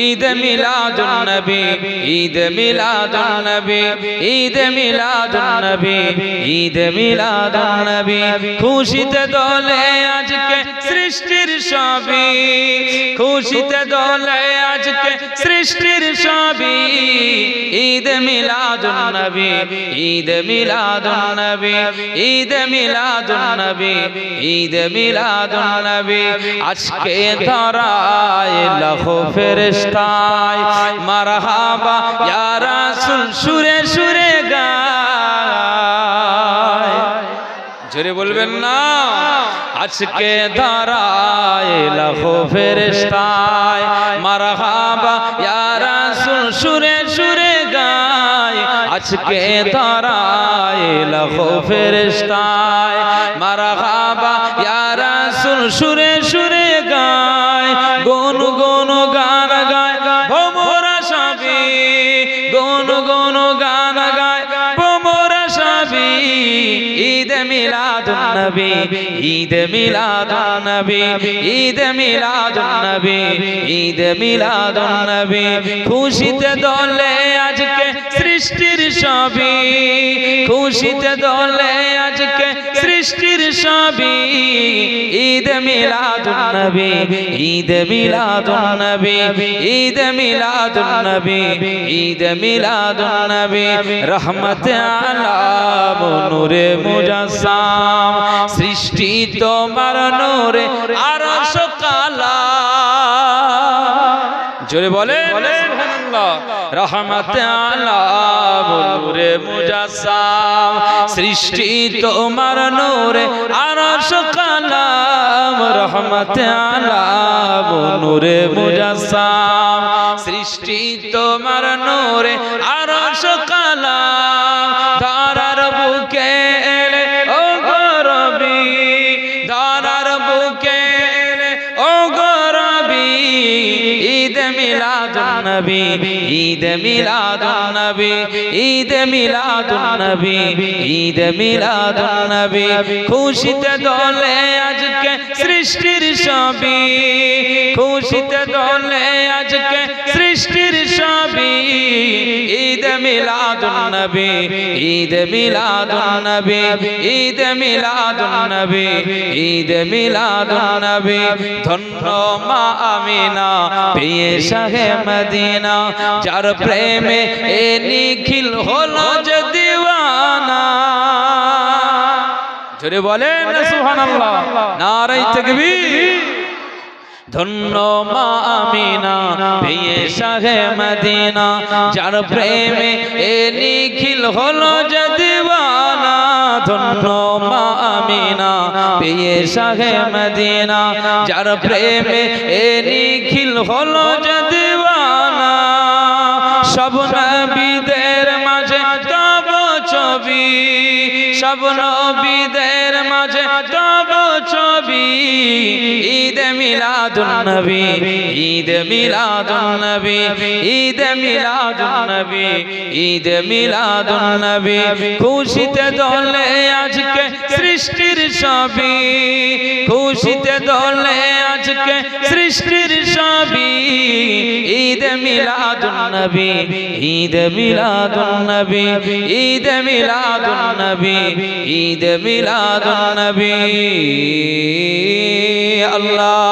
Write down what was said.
ঈদ মিলাদুন নবী ঈদ মিলাদুন নবী ঈদ মিলাদুন নবী ঈদ মিলাদুন নবী খুশিতে দলে আজকে সৃষ্টির সবই খুশিতে দোলে আজকে সৃষ্টির সবই ঈদ মিলাদুন নবী ঈদ মিলাদুন নবী ঈদ মিলাদুন নবী ঈদ মিলাদুন নবী আজকে ধরায় লাখো ফেরেশতায়, মারহাবা, ইয়া রাসূল, সুরে সুরে গায়। জোরে বলবেন না। আজকে ধরায় লাখো ফেরেশতায় মারহাবা ইয়া রাসূল সুরে সুরে গায়। আজকে ধরায় লাখো ফেরেশতায়। মারহাবা ইয়া রাসূল সুরে ঈদ মিলাদুন নবী ঈদ মিলাদুন নবী ঈদ মিলাদুন নবী ঈদ মিলাদুন নবী খুশিতে দলে আজকে সৃষ্টির সবই খুশিতে দলে সৃষ্টির সবই ঈদ মিলাদুন নবী ঈদ মিলাদুন নবী ঈদ মিলাদুন নবী ঈদ মিলাদুন নবী রহমত আলাম, নূরে মুজাসসাম। সৃষ্টি তোমার নূরে আরশ কালা জোরে বলে রহমত আলাম নূরে মুজাসসাম, সৃষ্টি তোমার নূরে, আরশ কালাম, রহমত আলাম নূরে মুজাসসাম, সৃষ্টি তোমার নূরে, আরশ কালাম মিলাদুন নবী ঈদ মিলাদুন নবী ঈদ মিলাদুন নবী ঈদ মিলাদুন নবী খুশিতে দলে আজকে সৃষ্টির সবই খুশিতে দলে আজকে ঈদ মিলাদুন নবী ঈদ মিলাদুন নবী ঈদ মিলাদুন নবী ঈদ মিলাদুন নবী ধন্য মা আমিনা পেয়ে শাহে মদিনা, যার প্রেমে এ নিখিল হলো যে দিওয়ানা। জোরে বলেন সুবহানাল্লাহ। নারাই তাকবীর। ধন্য মা আমিনা শাহে মদিনা, যার প্রেমে এ নিখিল হলো যে দিওয়ানা, ধন্য মা আমিনা, পেয়ে শাহে মদিনা, যার প্রেমে এ নিখিল হলো যে দিওয়ানা। সব নবীদের সব নবীদের মাঝে তব ছবি। ঈদ মিলাদুন নবী, ঈদ মিলাদুন নবী, ঈদ মিলাদুন নবী, ঈদ মিলাদুন নবী। খুশিতে দলে আজকে সৃষ্টির সবই খুশিতে দলে আজকে সৃষ্টির সবই মিলাদুন নবী ঈদ মিলাদুন নবী ঈদ মিলাদুন নবী ঈদ মিলাদুন নবী আল্লাহ।